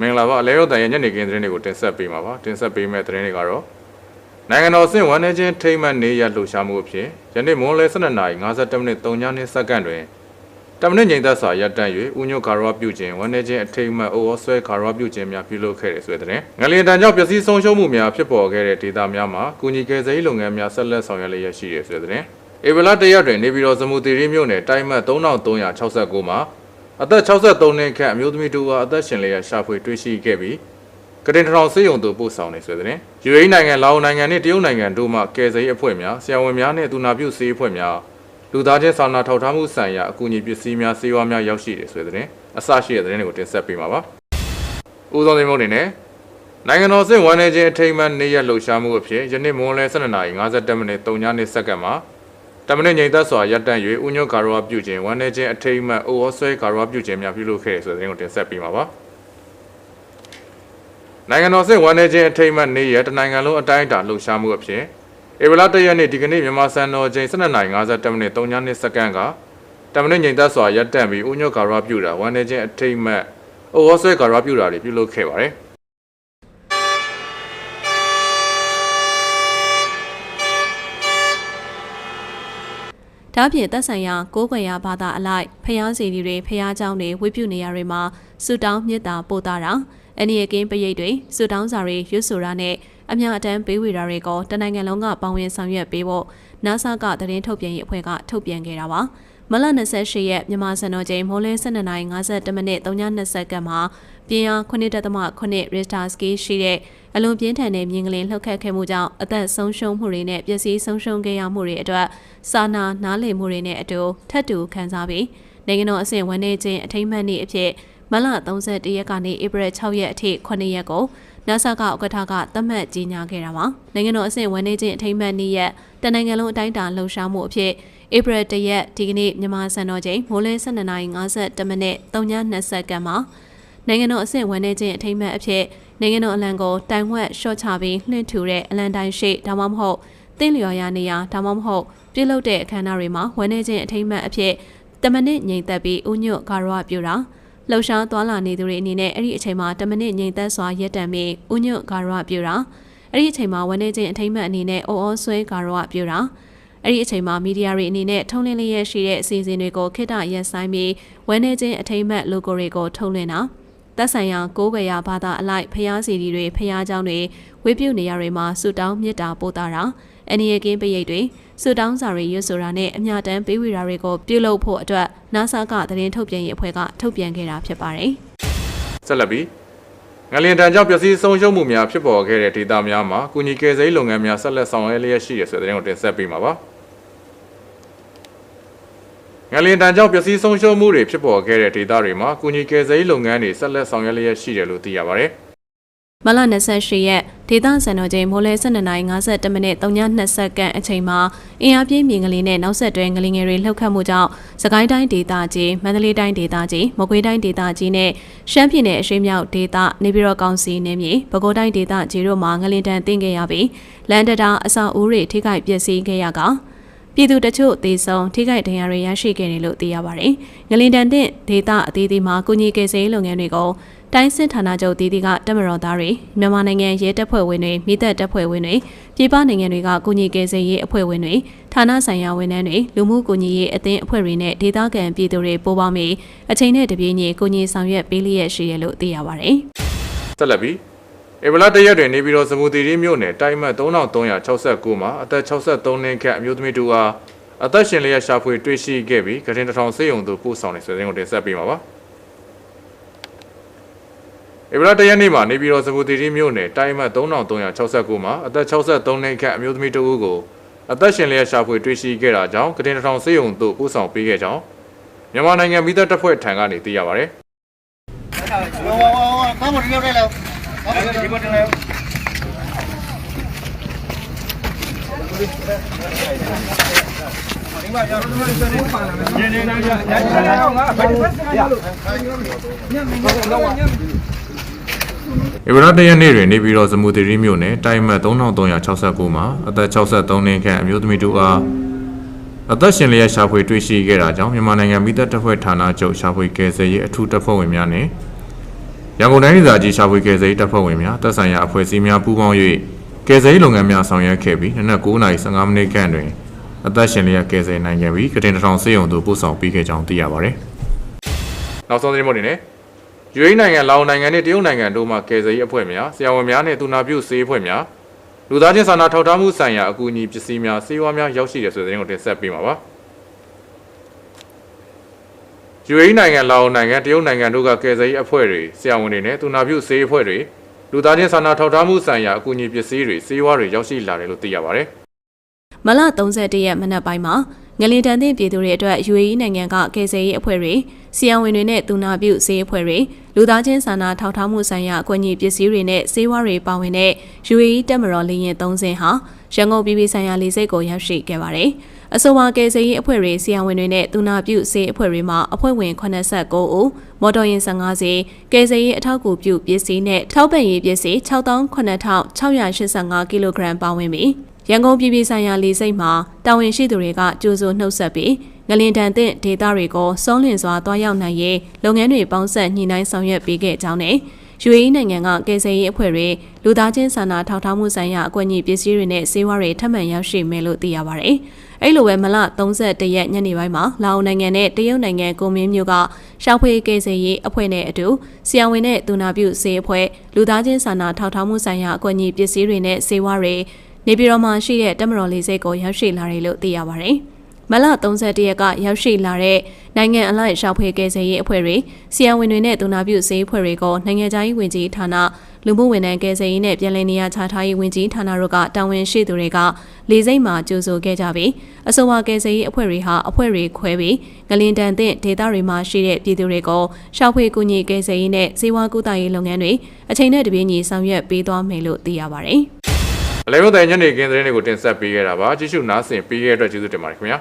မင်္ဂလာပါအလဲရောတန်ရဲ့ညနေခင်းသတင်းတွေကိုတင်ဆက်ပေးမှာပါတင်ဆက်ပေးမယ့်သတင်းတွေကတော့နိုင်ငံတော်အဆင့်ဝန်ထမ်းချင်းထိမ့်မှတ်နေရလှူရှားမှုအဖြစ်ယနေ့မွန်းလယ်12နာရီ57မိနစ်3ညနေစက္ကန့်တွင်တမနစ်ငိမ့်သက်စွာရပ်တန့်၍ဦးညွတ်ကာရောပြုခြင်းဝန်ထမ်းချင်းအထိမ့်မှတ်အိုဩဆွဲကာရောပြုခြင်းများပြုလုပ်ခဲ့တဲ့ဆိုတဲ့သတင်းငလျင်တန်ကြောင့်ပျက်စီးဆုံးရှုံးမှုများဖြစ်ပေါ်ခဲ့တဲ့ဒေသများမှာကုညီကယ်ဆယ်ရေးလုပ်ငန်းများဆက်လက်ဆောင်ရွက်လျက်ရှိတဲ့ဆိုတဲ့သတင်းဧပြီလတရက်တွင်နေပြည်တော်စမူတီရီမြို့နယ်တိုင်းမှတ်3369မှာ အသက်63နှစ်ခန့်အမျိုးသမီးတူကအသက်ရှင်လျက်ရှာဖွေတွေ့ရှိခဲ့ပြီးကတင်ထောင်စေယုံတို့ပို့ဆောင်နေဆိုတဲ့။ UAE နိုင်ငံလာအိုနိုင်ငံနဲ့တရုတ်နိုင်ငံတို့မှကယ်ဆယ်ရေးအဖွဲ့များဆရာဝန်များနဲ့သူနာပြုဆေးအဖွဲ့များလူသားချင်းစာနာထောက်ထားမှုဆိုင်ရာအကူအညီပစ္စည်းများဆေးဝါးများရောက်ရှိတယ်ဆိုတဲ့။အစရှိတဲ့သတင်းတွေကိုတင်ဆက်ပေးမှာပါ။ဦးဆုံးသတင်းမုတ်နေနဲ့နိုင်ငံတော်စစ်ဝန်ထမ်းချင်းအထိမ်းအမှတ်နေ့ရက်လှုပ်ရှားမှုအဖြစ်ယနေ့မွန်းလယ်12နာရီ57မိနစ်3ညနေစက္ကန့်မှာ တမန်ငိမ့်သက်စွာရပ်တန့်၍ဥညွတ်ကာရောပြုခြင်းဝန်내ခြင်းအထိမ်းအမှတ်အိုဩဆွဲကာရောပြုခြင်းများပြုလုပ်ခဲ့တယ်ဆိုတဲ့သတင်းကိုတင်ဆက်ပေးမှာပါနိုင်ငံတော်စစ်ဝန်내ခြင်းအထိမ်းအမှတ်နေ့ရက်တနိုင်ငံလုံးအတိုင်းအတာလှုပ်ရှားမှုအဖြစ်ဧပြီလ1ရက်နေ့ဒီကနေ့မြန်မာစံတော်ချိန်12:57မိနစ်3ညနေစက္ကန့်ကတမန်ငိမ့်သက်စွာရပ်တန့်ပြီးဥညွတ်ကာရောပြုတာဝန်내ခြင်းအထိမ်းအမှတ်အိုဩဆွဲကာရောပြုတာတွေပြုလုပ်ခဲ့ပါတယ် ဒါ့အပြင်သက်ဆိုင်ရာကိုးကွယ်ရာဘာသာအလိုက်ဖျားစီတွေတွေဖျားเจ้าတွေဝိပုနေရာတွေမှာဆုတောင်းမြတ်တာပို့တာတာအနည်းအကင်းပရိတ်တွေဆုတောင်းစာတွေရွတ်ဆိုတာနဲ့အများအတန်းပေးဝေတာတွေကိုတနိုင်ငံလုံးကပေါင်းဝင်ဆောင်ရွက်ပေးဖို့ NASA ကသတင်းထုတ်ပြန်ရေးအဖွဲ့ကထုတ်ပြန်ခဲ့တာပါ မလ28ရက်မြန်မာစံတော်ချိန်မိုးလင်း12:52မိနစ်3:20စက္ကန့်မှာပြင်းအား9.8 Richter scale ရှိတဲ့အလွန်ပြင်းထန်တဲ့မြင်းကလေးလှုပ်ခတ်ခဲ့မှုကြောင့်အသက်ဆုံးရှုံးမှုတွေနဲ့ပျက်စီးဆုံးရှုံးခဲ့ရမှုတွေအတွက်စာနာနားလည်မှုတွေနဲ့အတူထပ်တူခံစားပြီးနိုင်ငံတော်အဆင့်ဝန်ထမ်းချင်းအထိမ်းအမှတ်နေ့အဖြစ်မလ31ရက်ကနေဧပြီ6ရက်အထိ9ရက်ကို NASA ကဥက္ကဋ္ဌကသတ်မှတ်ကြီးညာခဲ့တာပါနိုင်ငံတော်အဆင့်ဝန်ထမ်းချင်းအထိမ်းအမှတ်နေ့ရက်တနိုင်ငံလုံးအတိုင်းအတာလှုပ်ရှားမှုအဖြစ် ဧပြီ1ရက်ဒီကနေ့မြန်မာစံတော်ချိန်မိုးလင်း12:52မိနစ်3:20စက္ကန့်မှာနိုင်ငံတော်အဆင့်ဝန်ထမ်းချင်းအထိမ်းအမှတ်အဖြစ်နိုင်ငံတော်အလံကိုတိုင်ဝက်ရှော့ချပြီးလွှင့်ထူတဲ့အလံတိုင်းရှိဒါမှမဟုတ်တင့်လျော်ရာနေရာဒါမှမဟုတ်ပြုလုပ်တဲ့အခမ်းအနားတွေမှာဝန်ထမ်းချင်းအထိမ်းအမှတ်အဖြစ်တမနစ်ငိမ့်သက်ပြီးဥညွတ်ဂါရဝပြုတာလှုပ်ရှားသွားလာနေသူတွေအနေနဲ့အဲ့ဒီအချိန်မှာတမနစ်ငိမ့်သက်စွာရက်တံပြီးဥညွတ်ဂါရဝပြုတာအဲ့ဒီအချိန်မှာဝန်ထမ်းချင်းအထိမ်းအမှတ်အနေနဲ့အော်အော်ဆွဲဂါရဝပြုတာ အဲ့ဒီအချိန်မှာမီဒီယာတွေအနေနဲ့ထုံးလင်းလျက်ရှိတဲ့အစီအစဉ်တွေကိုခိတ္တရက်ဆိုင်ပြီးဝန်ထမ်းချင်းအထိမ်းအမှတ် logo တွေကိုထုတ်လွှင့်တာသက်ဆိုင်ရာကိုးကွယ်ရာဘာသာအလိုက်ဖျားစီတီတွေဖျားเจ้าတွေဝေပြုနေရာတွေမှာဆူတောင်းမြစ်တာပို့တာတာအနီရကင်းပရိတ်တွေဆူတောင်းစာတွေရွတ်ဆိုတာနဲ့အမြတမ်းပေးဝေတာတွေကိုပြုလုပ်ဖို့အတွက် NASA ကသတင်းထုတ်ပြန်ရေးအဖွဲ့ကထုတ်ပြန်ခဲ့တာဖြစ်ပါတယ်။ ဆက်လက်ပြီး ငလျင်တန်ကြောင့်ပျက်စီးဆုံးရှုံးမှုများဖြစ်ပေါ်ခဲ့တဲ့ဒေသများမှာကုညီကယ်ဆယ်ရေးလုပ်ငန်းများဆက်လက်ဆောင်ရွက်လျက်ရှိရဆိုတဲ့သတင်းကိုတင်ဆက်ပေးမှာပါငလျင်တန်ကြောင့်ပျက်စီးဆုံးရှုံးမှုတွေဖြစ်ပေါ်ခဲ့တဲ့ဒေသတွေမှာကုညီကယ်ဆယ်ရေးလုပ်ငန်းတွေဆက်လက်ဆောင်ရွက်လျက်ရှိတယ်လို့သိရပါတယ်မ လ28ရက်ဒေသစံတော်ချိန်မိုးလဲ12:52မိနစ်3:20စက္ကန့်အချိန်မှာအင်အားပြင်းမြင်ကလေးနဲ့နောက်ဆက်တွဲငလင်ငယ်တွေလှုပ်ခတ်မှုကြောင့်စကိုင်းတိုင်းဒေသကြီးမန္တလေးတိုင်းဒေသကြီးမကွေးတိုင်းဒေသကြီးနဲ့ရှမ်းပြည်နယ်အရှေ့မြောက်ဒေသနေပြည်တော်ကောင်စီနယ်မြေပဲခူးတိုင်းဒေသကြီးတို့မှာငလင်တန်တင်ခဲ့ရပြီးလန်ဒတာအဆောက်အဦတွေထိခိုက်ပျက်စီးခဲ့ရကပြည်သူတချို့သေဆုံးထိခိုက်ဒဏ်ရာတွေရရှိခဲ့တယ်လို့သိရပါတယ်။ငလင်တန်တဲ့ဒေသအသီးသီးမှာကုညီကယ်ဆယ်ရေးလုပ်ငန်းတွေကို တိုင်းစစ်ဌာနချုပ်တည်တည်ကတမတော်သားတွေမြန်မာနိုင်ငံရဲတပ်ဖွဲ့ဝင်တွေမိသက်တပ်ဖွဲ့ဝင်တွေပြည်ပနိုင်ငံတွေကကုညီကယ်ဆယ်ရေးအဖွဲ့ဝင်တွေဌာနဆိုင်ရာဝန်ထမ်းတွေလူမှုကုညီရေးအသင်းအဖွဲ့တွေနဲ့ဒေသခံပြည်သူတွေပိုးပေါင်းပြီးအချိန်နဲ့တပြေးညီကုညီဆောင်ရွက်ပေးလျက်ရှိရလို့သိရပါတယ်။ဆက်လက်ပြီးဧပြီလတရက်တွင်နေပြည်တော်စမူတီရီမြို့နယ်တိုင်းမှတ်3369မှာအသက်63နှစ်ခန့်အမျိုးသမီးတူအားအသက်ရှင်လျက်ရှာဖွေတွေ့ရှိခဲ့ပြီးကရင်တထောင်စေယုံသို့ပို့ဆောင်နေဆိုတဲ့ကိုတင်ဆက်ပေးမှာပါ ဧပြီလတရက်နေ့မှာနေပြည်တော်စမူတီရီမြို့နယ်တိုင်းမှတ်3369မှာအသက်63နှစ်ခန့်အမျိုးသမီးတူဦးကိုအသက်ရှင်လျက်ရှာဖွေတွေ့ရှိခဲ့တာကြောင့်ကရင်တထောင်စေယုံသို့ပို့ဆောင်ပေးခဲ့ကြောင်းမြန်မာနိုင်ငံမိသက်တပ်ဖွဲ့ထံကနေသိရပါတယ်ဝါဝါဝါကားမတင်ရောက်တယ်လားကားမတင်ရောက်တယ်လား ဧပြီလတရက်နေ့တွင်နေပြည်တော်စမူတီရီမြို့နယ်တိုင်းမှတ်3369မှာအသက်63နှစ်ခန့်အမျိုးသမီးတို့အားအသက်ရှင်လျက်ရှာဖွေတွေ့ရှိခဲ့တာကြောင့်မြန်မာနိုင်ငံမိသက်တပ်ဖွဲ့ဌာနချုပ်ရှာဖွေကယ်ဆယ်ရေးအထူးတပ်ဖွဲ့ဝင်များနဲ့ရန်ကုန်တိုင်းဒေသကြီးရှာဖွေကယ်ဆယ်ရေးတပ်ဖွဲ့ဝင်များတပ်ဆိုင်ရာအဖွဲ့အစည်းများပူးပေါင်း၍ကယ်ဆယ်ရေးလုပ်ငန်းများဆောင်ရွက်ခဲ့ပြီးနနက်9:15မိနစ်ခန့်တွင်အသက်ရှင်လျက်ကယ်ဆယ်နိုင်ခဲ့ပြီးကတင်တစ်ထောင်စေယုံသို့ပို့ဆောင်ပြီးခဲ့ကြောင်းသိရပါဗျ။နောက်ဆုံးသတင်းမို့နေ နဲ့ UAE နိုင်ငံလာအိုနိုင်ငံနဲ့တရုတ်နိုင်ငံတို့မှကယ်ဆယ်ရေးအဖွဲ့များဆရာဝန်များနဲ့သူနာပြုဆေးအဖွဲ့များလူသားချင်းစာနာထောက်ထားမှုဆိုင်ရာအကူအညီပစ္စည်းများဆေးဝါးများရောက်ရှိတယ်ဆိုတဲ့သတင်းကိုတင်ဆက်ပေးမှာပါ။ UAE နိုင်ငံလာအိုနိုင်ငံတရုတ်နိုင်ငံတို့ကကယ်ဆယ်ရေးအဖွဲ့တွေဆရာဝန်တွေနဲ့သူနာပြုဆေးအဖွဲ့တွေလူသားချင်းစာနာထောက်ထားမှုဆိုင်ရာအကူအညီပစ္စည်းတွေဆေးဝါးတွေရောက်ရှိလာတယ်လို့သိရပါတယ်။မလ31ရက်မနက်ပိုင်းမှာ ငလင်တန်တဲ့ပြည်သူတွေအတွက် UAE နိုင်ငံကကယ်ဆယ်ရေးအဖွဲ့တွေဆီယံဝင်တွေနဲ့တူနာပြုဆေးအဖွဲ့တွေလူသားချင်းစာနာထောက်ထားမှုဆိုင်ရာအကူအညီပစ္စည်းတွေနဲ့ဆေးဝါးတွေပါဝင်တဲ့ UAE တက်မတော်လေယာဉ်3စင်းဟာရန်ကုန်ပြည်ပြည်ဆိုင်ရာလေဆိပ်ကိုရောက်ရှိခဲ့ပါတယ်။အဆိုပါကယ်ဆယ်ရေးအဖွဲ့တွေဆီယံဝင်တွေနဲ့တူနာပြုဆေးအဖွဲ့တွေမှာအဖွဲ့ဝင်89ဦးမော်တော်ယာဉ်15စီးကယ်ဆယ်ရေးအထောက်အကူပြုပစ္စည်းနဲ့ထောက်ပံ့ရေးပစ္စည်း68685ကီလိုဂရမ်ပါဝင်ပြီး ရန်ကုန်ပြည်ပြည်ဆိုင်ရာလေဆိပ်မှာတာဝန်ရှိသူတွေကကြိုးစိုးနှုတ်ဆက်ပြီးငလင်တန်တဲ့ဒေတာတွေကိုစုံးလင်စွာတွားရောက်နိုင်ရေးလုပ်ငန်းတွေပေါင်းဆက်ညှိနှိုင်းဆောင်ရွက်ပေးခဲ့ကြောင်းနဲ့ UAE နိုင်ငံကကယ်ဆယ်ရေးအဖွဲ့တွေလူသားချင်းစာနာထောက်ထားမှုဆိုင်ရာအကွက်ကြီးပစ္စည်းတွေနဲ့ဆေးဝါးတွေထပ်မံရောက်ရှိမယ်လို့သိရပါတယ်။အဲ့လိုပဲမလ31ရက်ညနေပိုင်းမှာလာအိုနိုင်ငံနဲ့တရုတ်နိုင်ငံကိုမင်းမြို့ကရှောက်ဖွေကယ်ဆယ်ရေးအဖွဲ့နဲ့အတူဆီယံဝင်တဲ့ဒူနာပြုဆေးအဖွဲ့လူသားချင်းစာနာထောက်ထားမှုဆိုင်ရာအကွက်ကြီးပစ္စည်းတွေနဲ့ဆေးဝါးတွေ နေပြည်တော်မှာရှိတဲ့တက်မတော်လေးစိတ်ကိုရောက်ရှိလာတယ်လို့သိရပါတယ်။မလ31ရက်ကရောက်ရှိလာတဲ့နိုင်ငံအလိုက်ရှောက်ဖွေကယ်ဆယ်ရေးအဖွဲ့တွေဆီယံဝင်တွေနဲ့ဒူနာပြုဆေးအဖွဲ့တွေကိုနိုင်ငံခြားရေးဝန်ကြီးဌာနလူမှုဝန်ထမ်းကယ်ဆယ်ရေးနဲ့ပြည်လည်နေရာချထားရေးဝန်ကြီးဌာနတို့ကတာဝန်ရှိသူတွေကလေစိတ်မှာကြိုးဆိုခဲ့ကြပြီးအဆိုပါကယ်ဆယ်ရေးအဖွဲ့တွေဟာအဖွဲ့တွေခွဲပြီးငလင်တန်တဲ့ဒေသတွေမှာရှိတဲ့ပြည်သူတွေကိုရှောက်ဖွေကူညီကယ်ဆယ်ရေးနဲ့ဇေဝကူတာရေးလုပ်ငန်းတွေအချိန်နဲ့တပြေးညီဆောင်ရွက်ပေးသွားမယ်လို့သိရပါတယ်။ အလဲရုံးတိုင်ညနေခင်းသတင်းတွေကိုတင်ဆက်ပေးခဲ့တာပါကြည့်ရှုနားဆင်ပေးခဲ့တဲ့အတွက်ကျေးဇူးတင်ပါတယ်ခင်ဗျာ